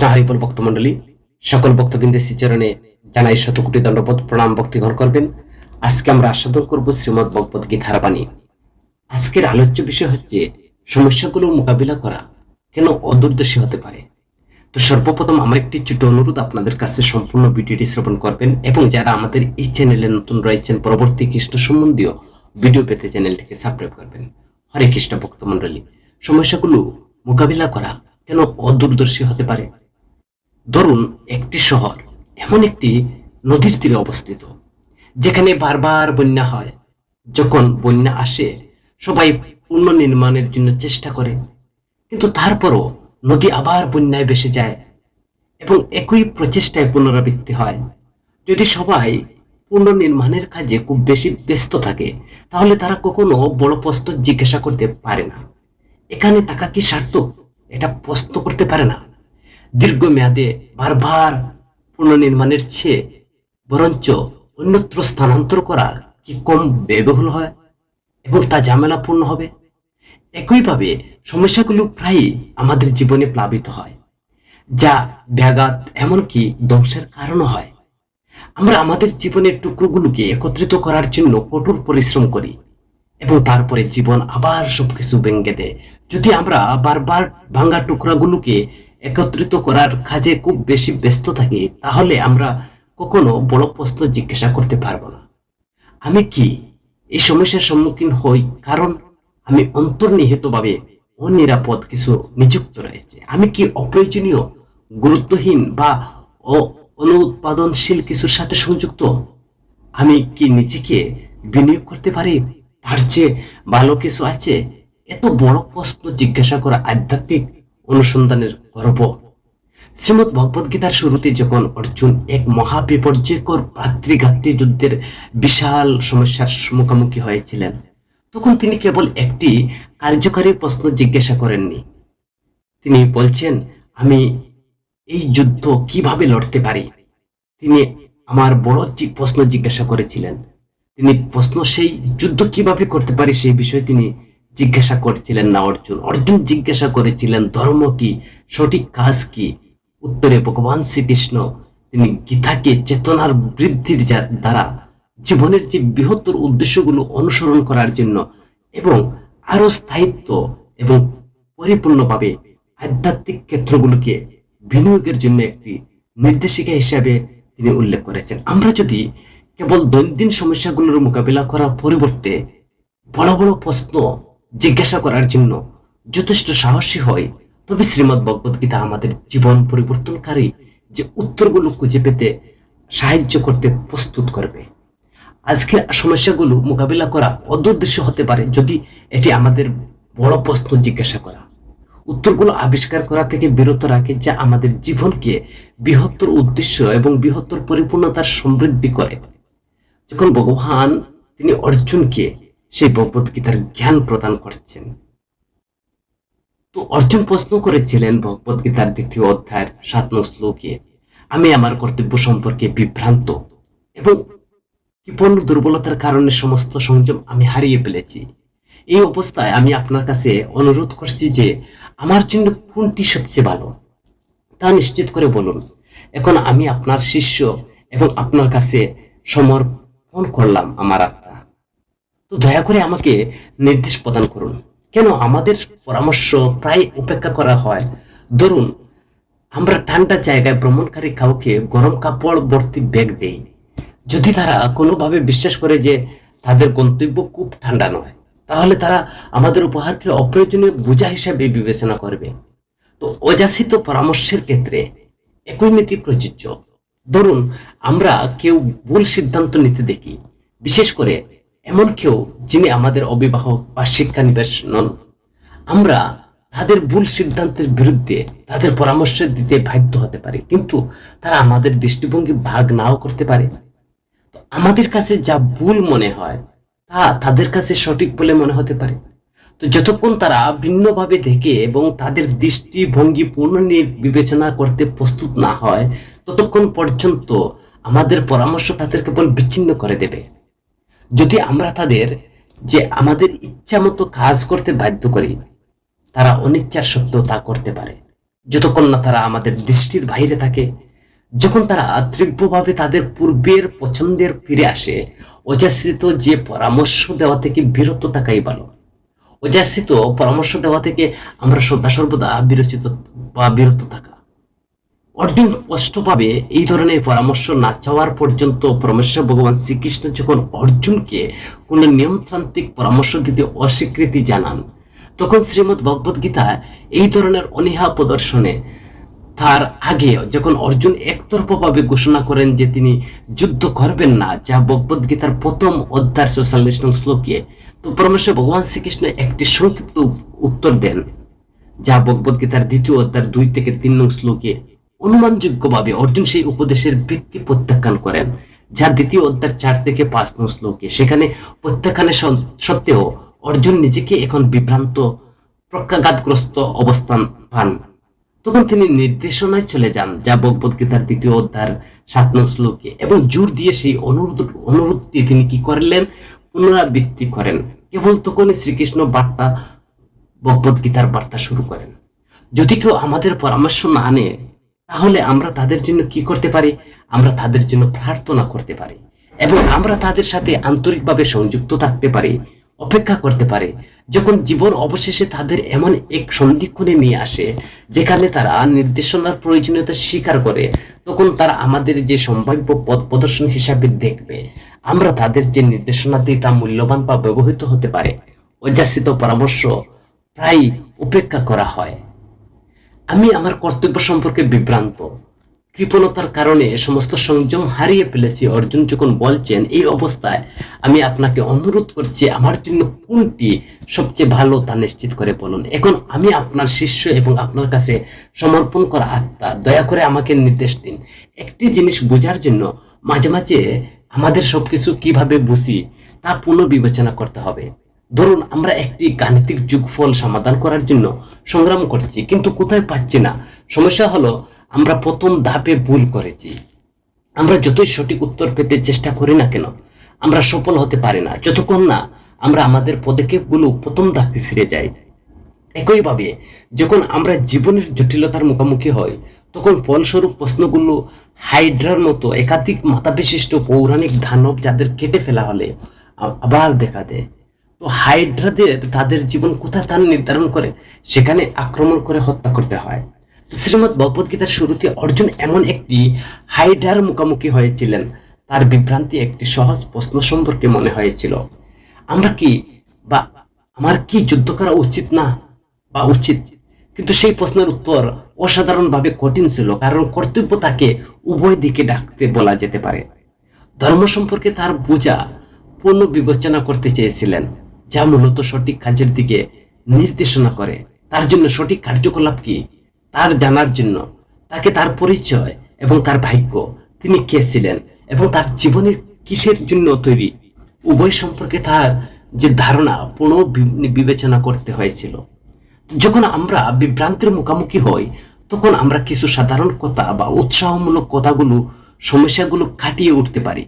কৃষ্ণ হরিবল ভক্তমণ্ডলী, সকল ভক্তবৃন্দের শ্রীচরণে জানাই শতকোটি দণ্ডপদ, প্রণাম ভক্তি গ্রহণ করবেন। আজকে আমরা আস্বাদন করব শ্রীমদ ভগবত গীতার বাণী। আজকের আলোচ্য বিষয় হচ্ছে সমস্যাগুলো মোকাবিলা করা কেন অদূরদর্শী হতে পারে? তো সর্বপ্রথম আমার একটি ছোট অনুরোধ আপনাদের কাছে, সম্পূর্ণ ভিডিওটি শ্রবণ করবেন এবং যারা আমাদের এই চ্যানেলে নতুন রয়েছেন, পরবর্তী কৃষ্ণ সম্বন্ধীয় ভিডিও পেতে চ্যানেলটিকে সাবস্ক্রাইব করবেন। হরে কৃষ্ণ ভক্তমণ্ডলী, সমস্যাগুলো মোকাবিলা করা কেন অদূরদর্শী হতে পারে? ধরুন একটি শহর, এমন একটি নদীর তীরে অবস্থিত, যেখানে বারবার বন্যা হয়। যখন বন্যা আসে, সবাই পুনর্নির্মাণের জন্য চেষ্টা করে, কিন্তু তারপরও নদী আবার বন্যায় ভেসে যায় এবং একই প্রচেষ্টায় পুনরাবৃত্তি হয়। যদি সবাই পুনর্নির্মাণের কাজে খুব বেশি ব্যস্ত থাকে, তাহলে তারা কখনো বড় প্রশ্ন জিজ্ঞাসা করতে পারে না। এখানে টাকা কি সার্থক? এটা প্রশ্ন করতে পারে না। দীর্ঘমেয়াদে বারবার পুনর্নির্মাণের চেয়ে বরঞ্চ অন্যত্র স্থানান্তর করা কি কম ব্যয়বহুল হয়? এবং তা ঝামেলাপূর্ণ হবে? একইভাবে সমস্যাগুলো প্রায়ই আমাদের জীবনে প্লাবিত হয়, যা ব্যাঘাত এমনকি ধ্বংসের কারণও হয়। আমরা আমাদের জীবনের টুকরোগুলোকে একত্রিত করার জন্য কঠোর পরিশ্রম করি এবং তারপরে জীবন আবার সবকিছু ভেঙে দেয়। যদি আমরা বারবার ভাঙ্গা টুকরাগুলোকে একত্রিত করার কাজে খুব বেশি ব্যস্ত থাকি, তাহলে আমরা কখনো বড় প্রশ্ন জিজ্ঞাসা করতে পারব না। আমি কি এই সমস্যার সম্মুখীন হই? কারণ আমি অন্তর্নিহিতভাবে অনিরাপদ কিছু নিযুক্ত রয়েছে। আমি কি অপ্রয়োজনীয়, গুরুত্বহীন বা অনুৎপাদনশীল কিছুর সাথে সংযুক্ত? আমি কি নিজেকে বিনিয়োগ করতে পারি? তার চেয়ে ভালো কিছু আছে? এত বড় প্রশ্ন জিজ্ঞাসা করা আধ্যাত্মিক অনুসন্ধানের গর্ব শ্রীমদ ভগবত গীতার শুরুতে যখন অর্জুন এক মহা বিপর্যয়কর ভাতৃঘাতী যুদ্ধের বিশাল সমস্যার মুখোমুখি হয়েছিলেন, তখন তিনি কেবল একটি কার্যকারী প্রশ্ন জিজ্ঞাসা করেননি। তিনি বলছেন, আমি এই যুদ্ধ কীভাবে লড়তে পারি? তিনি আমার বড় প্রশ্ন জিজ্ঞাসা করেছিলেন। তিনি প্রশ্ন সেই যুদ্ধ কীভাবে করতে পারি সেই বিষয়ে তিনি জিজ্ঞাসা করছিলেন না অর্জুন। অর্জুন জিজ্ঞাসা করেছিলেন, ধর্ম কি? সঠিক কাজ কি? উত্তরে ভগবান শ্রীকৃষ্ণ, তিনি গীতাকে চেতনার বৃদ্ধির দ্বারা জীবনের যে বৃহত্তর উদ্দেশ্যগুলো অনুসরণ করার জন্য এবং আরও স্থায়িত্ব এবং পরিপূর্ণভাবে আধ্যাত্মিক ক্ষেত্রগুলোকে বিনিয়োগের জন্য একটি নির্দেশিকা হিসাবে তিনি উল্লেখ করেছেন। আমরা যদি কেবল দৈনন্দিন সমস্যাগুলোর মোকাবিলা করার পরিবর্তে বড় বড় প্রশ্ন জিজ্ঞাসা করার জন্য যথেষ্ট সাহসী হয়। তবে শ্রীমদ ভগবদ গীতা আমাদের জীবন পরিবর্তনকারী যে উত্তরগুলো খুঁজে পেতে সাহায্য করতে প্রস্তুত করবে। আজকের সমস্যাগুলো মোকাবিলা করা অদুদ্দেশ্য হতে পারে যদি এটি আমাদের বড় প্রশ্ন জিজ্ঞাসা করা। উত্তরগুলো আবিষ্কার করা থেকে বিরত রাখে যা আমাদের জীবনকে বৃহত্তর উদ্দেশ্য এবং বৃহত্তর পরিপূর্ণতার সমৃদ্ধি করে। যখন ভগবান তিনি অর্জুনকে সেই ভগবত গীতার জ্ঞান প্রদান করছেন। তো অর্জুন প্রশ্ন করেছিলেন ভগবত গীতার দ্বিতীয় অধ্যায়ের সাত নং শ্লোকে, আমি আমার কর্তব্য সম্পর্কে বিভ্রান্ত এবং কৃপণ দুর্বলতার কারণে সমস্ত সংযম আমি হারিয়ে ফেলেছি। এই অবস্থায় আমি আপনার কাছে অনুরোধ করছি যে আমার জন্য কোনটি সবচেয়ে ভালো, তা নিশ্চিত করে বলুন। এখন আমি আপনার শিষ্য এবং আপনার কাছে সমর্পণ করলাম আমার আত্মা। তো দয়া করে আমাকে নির্দেশ প্রদান করুন। কেন? আমাদের পরামর্শ প্রায় উপেক্ষা করা হয়। ধরুন, আমরা ঠান্ডা জায়গায় ভ্রমণকারী কাউকে গরম কাপড়, ভর্তি ব্যাগ দেই। যদি তারা কোনোভাবে বিশ্বাস করে যে তাদের গন্তব্য খুব ঠান্ডা নয়, তাহলে তারা আমাদের উপহারকে অপ্রয়োজনীয় বোঝা হিসাবে বিবেচনা করবে। তো অযাচিত পরামর্শের ক্ষেত্রে একই নীতি প্রযোজ্য। ধরুন, আমরা কেউ ভুল সিদ্ধান্ত নিতে দেখি। বিশেষ করে এমন কেউ যিনি আমাদের অভিভাবক বা শিক্ষানিবেশ নন, আমরা তাদের ভুল সিদ্ধান্তের বিরুদ্ধে তাদের পরামর্শ দিতে বাধ্য হতে পারি, কিন্তু তারা আমাদের দৃষ্টিভঙ্গি ভাগ নাও করতে পারে। আমাদের কাছে যা ভুল মনে হয়, তা তাদের কাছে সঠিক বলে মনে হতে পারে। তো যতক্ষণ তারা ভিন্নভাবে দেখে এবং তাদের দৃষ্টিভঙ্গি পূর্ণ বিবেচনা করতে প্রস্তুত না হয়, ততক্ষণ পর্যন্ত আমাদের পরামর্শ তাদের কেবল বিচ্ছিন্ন করে দেবে। যদি আমরা তাদের যে আমাদের ইচ্ছা মতো কাজ করতে বাধ্য করি, তারা অনিচ্ছার সত্ত্বেও তা করতে পারে। যতক্ষণ না তারা আমাদের দৃষ্টির বাইরে থাকে, যখন তারা তীব্রভাবে তাদের পূর্বের পছন্দের ফিরে আসে, অযাচিত যে পরামর্শ দেওয়া থেকে বিরত থাকাই ভালো। অযাচিত পরামর্শ দেওয়া থেকে আমরা সদা সর্বদা বিরচিত বা বিরত থাকা। অর্জুন স্পষ্ট পাবে এই ধরনের পরামর্শ না চাওয়ার পর্যন্ত পরমেশ্বর ভগবান শ্রীকৃষ্ণ যখন অর্জুনকে কোনো নিয়মতান্ত্রিক পরামর্শ দিতে অস্বীকৃতি জানান, তখন শ্রীমদ্ ভগবদ গীতা এই ধরনের অনীহা প্রদর্শনে। তার আগে যখন অর্জুন একতরফভাবে ঘোষণা করেন যে তিনি যুদ্ধ করবেন না, যা ভগবদ গীতার প্রথম অধ্যায় চল্লিশ নং শ্লোকে, তো পরমেশ্বর ভগবান শ্রীকৃষ্ণ একটি সংক্ষিপ্ত উত্তর দেন, যা ভগবদ্গীতার দ্বিতীয় অধ্যায় দুই থেকে তিন নং শ্লোকে অনুমানযোগ্যভাবে অর্জুন সেই উপদেশের ভিত্তি প্রত্যাখ্যান করেন যা দ্বিতীয় অধ্যায় চার থেকে পাঁচ নং শ্লোকে। সেখানে প্রত্যাখ্যানের সত্ত্বেও অর্জুন নিজেকে এখন বিভ্রান্ত, প্রজ্ঞাঘাতগ্রস্ত অবস্থান পান। তখন তিনি নির্দেশনায় চলে যান, যা ভগবদ গীতার দ্বিতীয় অধ্যায় সাত নং শ্লোকে, এবং জোর দিয়ে সেই অনুরোধ, অনুরোধটি তিনি কি করলেন? পুনরাবৃত্তি করেন। কেবল তখনই শ্রীকৃষ্ণ বার্তা ভগবদ গীতার বার্তা শুরু করেন। যদি কেউ আমাদের পরামর্শ না নেয় তাহলে আমরা তাদের জন্য কি করতে পারি? আমরা তাদের জন্য প্রার্থনা করতে পারি। এবং আমরা তাদের সাথে আন্তরিকভাবে সংযুক্ত থাকতে পারি, অপেক্ষা করতে পারে। যখন জীবন অবশেষে তাদের এমন এক সন্ধিক্ষণে নিয়ে আসে, যেখানে তারা নির্দেশনার প্রয়োজনীয়তা স্বীকার করে, তখন তারা আমাদের যে সম্ভাব্য পথ প্রদর্শন হিসাবে দেখবে। আমরা তাদের যে নির্দেশনা দিই তা মূল্যবান বা ব্যবহৃত হতে পারে, অযাচিত পরামর্শ প্রায় উপেক্ষা করা হয়। আমি আমার কর্তব্য সম্পর্কে বিভ্রান্ত। কৃপণতার কারণে সমস্ত সংযম হারিয়ে ফেলেছি, অর্জুন যখন বলছেন, এই অবস্থায় আমি আপনাকে অনুরোধ করছি, আমার জন্য কোনটি সবচেয়ে ভালো তা নিশ্চিত করে বলুন। এখন আমি আপনার শিষ্য এবং আপনার কাছে সমর্পণ করা আত্মা, দয়া করে আমাকে নির্দেশ দিন। একটি জিনিস বোঝার জন্য মাঝে মাঝে আমাদের সবকিছু কীভাবে বুঝি, তা পুনর্বিবেচনা করতে হবে। ধরুন, আমরা একটি গাণিতিক যুগফল সমাধান করার জন্য সংগ্রাম করছি, কিন্তু কোথায় পাচ্ছি না? সমস্যা হলো, আমরা প্রথম ধাপে ভুল করেছি। আমরা যতই সঠিক উত্তর পেতে চেষ্টা করি না কেন, আমরা সফল হতে পারি না। যতক্ষণ না আমরা আমাদের পদক্ষেপগুলো প্রথম ধাপে ফিরে যাই। একইভাবে, যখন আমরা জীবনের জটিলতার মুখোমুখি হই, তখন ফলস্বরূপ প্রশ্নগুলো হাইড্রার মতো একাধিক মাথা বিশিষ্ট পৌরাণিক দানব যাদের কেটে ফেলা হলে আবার দেখা দেয়। তো হাইড্রাদের তাদের জীবন কোথায় তার নির্ধারণ করে? সেখানে আক্রমণ করে হত্যা করতে হয়। তো শ্রীমদ ভগবত গীতার শুরুতে অর্জুন এমন একটি হাইড্রার মুখোমুখি হয়েছিলেন। তার বিভ্রান্তি একটি সহজ প্রশ্ন সম্পর্কে মনে হয়েছিল। আমরা কি বা আমার কি যুদ্ধ করা উচিত না বা উচিত? কিন্তু সেই প্রশ্নের উত্তর অসাধারণভাবে কঠিন ছিল, কারণ কর্তব্য তাকে উভয় দিকে ডাকতে বলা যেতে পারে। ধর্ম সম্পর্কে তার বোঝা পূর্ণ বিবেচনা করতে চেয়েছিলেন। যা মূলত সঠিক কাজের দিকে নির্দেশনা করে। তার জন্য সঠিক কার্যকলাপ কি? তার জানার জন্য। তাকে তার পরিচয় এবং তার ভাগ্য। তিনি কে ছিলেন এবং তার জীবনের কিসের জন্য তৈরি? উভয় সম্পর্কে তার যে ধারণা, পুনঃ বিবেচনা করতে হয়েছিল। যখন আমরা বিভ্রান্তির মুখোমুখি হই, তখন আমরা কিছু সাধারণ কথা বা উৎসাহমূলক কথাগুলো, সমস্যাগুলো কাটিয়ে উঠতে পারি।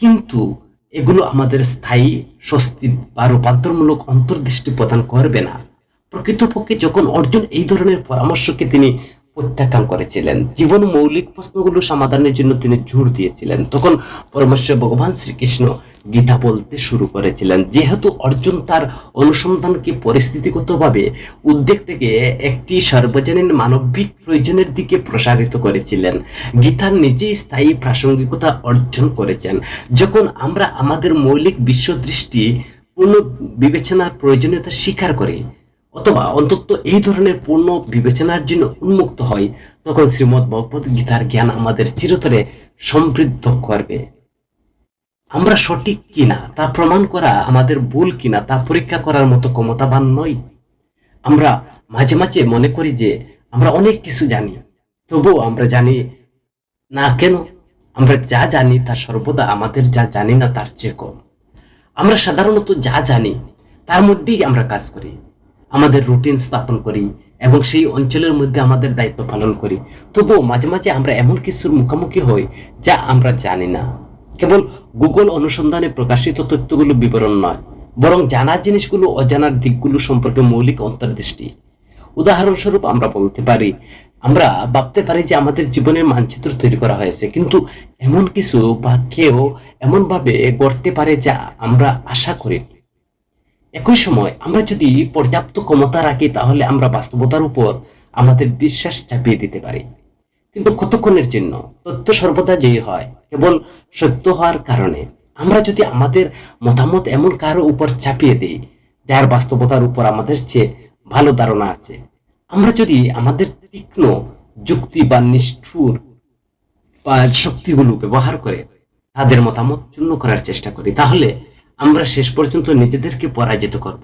কিন্তু এগুলো আমাদের স্থায়ী, স্বস্তি বা রূপান্তরমূলক অন্তর্দৃষ্টি প্রদান করবে না। প্রকৃতপক্ষে যখন অর্জুন এই ধরনের পরামর্শকে তিনি প্রত্যাখ্যান করেছিলেন। জীবন মৌলিক প্রশ্নগুলো সমাধানের জন্য তিনি জোর দিয়েছিলেন। তখন পরমেশ্বর ভগবান শ্রীকৃষ্ণ গীতা বলতে শুরু করেছিলেন, যেহেতু অর্জুন তার অনুসন্ধানকে পরিস্থিতিগতভাবে উদ্বেগ থেকে একটি সর্বজনীন মানবিক প্রয়োজনের দিকে প্রসারিত করেছিলেন। গীতার নিজেই স্থায়ী প্রাসঙ্গিকতা অর্জন করেছেন। যখন আমরা আমাদের মৌলিক বিশ্বদৃষ্টি পুনঃ বিবেচনার প্রয়োজনীয়তা স্বীকার করি অথবা অন্তত এই ধরনের পূর্ণ বিবেচনার জন্য উন্মুক্ত হয়, তখন শ্রীমদ ভগবত গীতার জ্ঞান আমাদের চিরতরে সমৃদ্ধ করবে। আমরা সঠিক কিনা, তা প্রমাণ করা আমাদের ভুল কিনা, তা পরীক্ষা করার মতো ক্ষমতাবান নই। আমরা মাঝে মাঝে মনে করি যে আমরা অনেক কিছু জানি, তবুও আমরা জানি না কেন? আমরা যা জানি তা সর্বদা আমাদের যা জানি না তার চেয়ে কম। আমরা সাধারণত যা জানি, তার মধ্যেই আমরা কাজ করি। আমাদের রুটিন স্থাপন করি এবং সেই অঞ্চলের মধ্যে আমাদের দায়িত্ব পালন করি। তবুও মাঝে মাঝে আমরা এমন কিছুর মুখোমুখি হই যা আমরা জানি না। কেবল গুগল অনুসন্ধানে প্রকাশিত তথ্যগুলো বিবরণ নয়, বরং জানার জিনিসগুলো অজানার দিকগুলো সম্পর্কে মৌলিক অন্তর্দৃষ্টি। উদাহরণস্বরূপ আমরা বলতে পারি, আমরা ভাবতে পারি যে আমাদের জীবনের মানচিত্র তৈরি করা হয়েছে, কিন্তু এমন কিছু বা কেউ এমনভাবে গড়তে পারে যা আমরা আশা করি একই সময় আমরা যদি পর্যাপ্ত ক্ষমতা রাখি, তাহলে আমরা বাস্তবতার উপর আমাদের বিশ্বাস চাপিয়ে দিতে পারি। কিন্তু কতক্ষণের জন্য? তথ্য সর্বদা জয়ী হয়, কেবল সত্য হওয়ার কারণে। আমরা যদি আমাদের মতামত এমন কারও উপর চাপিয়ে দিই, যার বাস্তবতার উপর আমাদের চেয়ে ভালো ধারণা আছে। আমরা যদি আমাদের তীক্ষ্ণ যুক্তি বা নিষ্ঠুর বা শক্তিগুলো ব্যবহার করে তাদের মতামত চূর্ণ করার চেষ্টা করি, তাহলে আমরা শেষ পর্যন্ত নিজেদেরকে পরাজিত করব।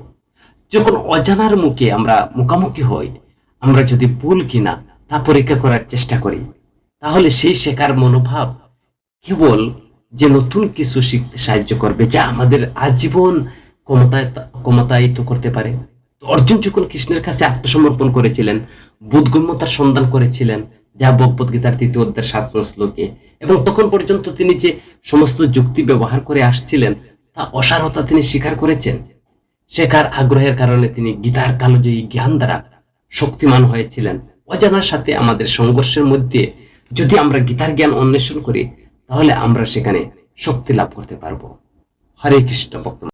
যখন অজানার মুখে আমরা মুখোমুখি হই, আমরা যদি ভুল কিনা তা পরীক্ষা করার চেষ্টা করি, তাহলে সেই শেখার মনোভাব কেবল যে নতুন কিছু শিখতে সাহায্য করবে, যা আমাদের আজীবন ক্ষমতায় ক্ষমতায়িত করতে পারে। অর্জুন যখন কৃষ্ণের কাছে আত্মসমর্পণ করেছিলেন, বোধগম্যতার সন্ধান করেছিলেন, যা ভগবত গীতার তৃতীয় অধ্যায়ের সাত শ্লোকে, এবং তখন পর্যন্ত তিনি যে সমস্ত যুক্তি ব্যবহার করে আসছিলেন তা অসারতা তিনি স্বীকার করেছেন। শেখার আগ্রহের কারণে তিনি গীতার কালোজয়ী জ্ঞান দ্বারা শক্তিমান হয়েছিলেন। অজানার সাথে আমাদের সংঘর্ষের মধ্যে যদি আমরা গীতার জ্ঞান অন্বেষণ করি, তাহলে আমরা সেখানে শক্তি লাভ করতে পারব। হরে কৃষ্ণ ভক্ত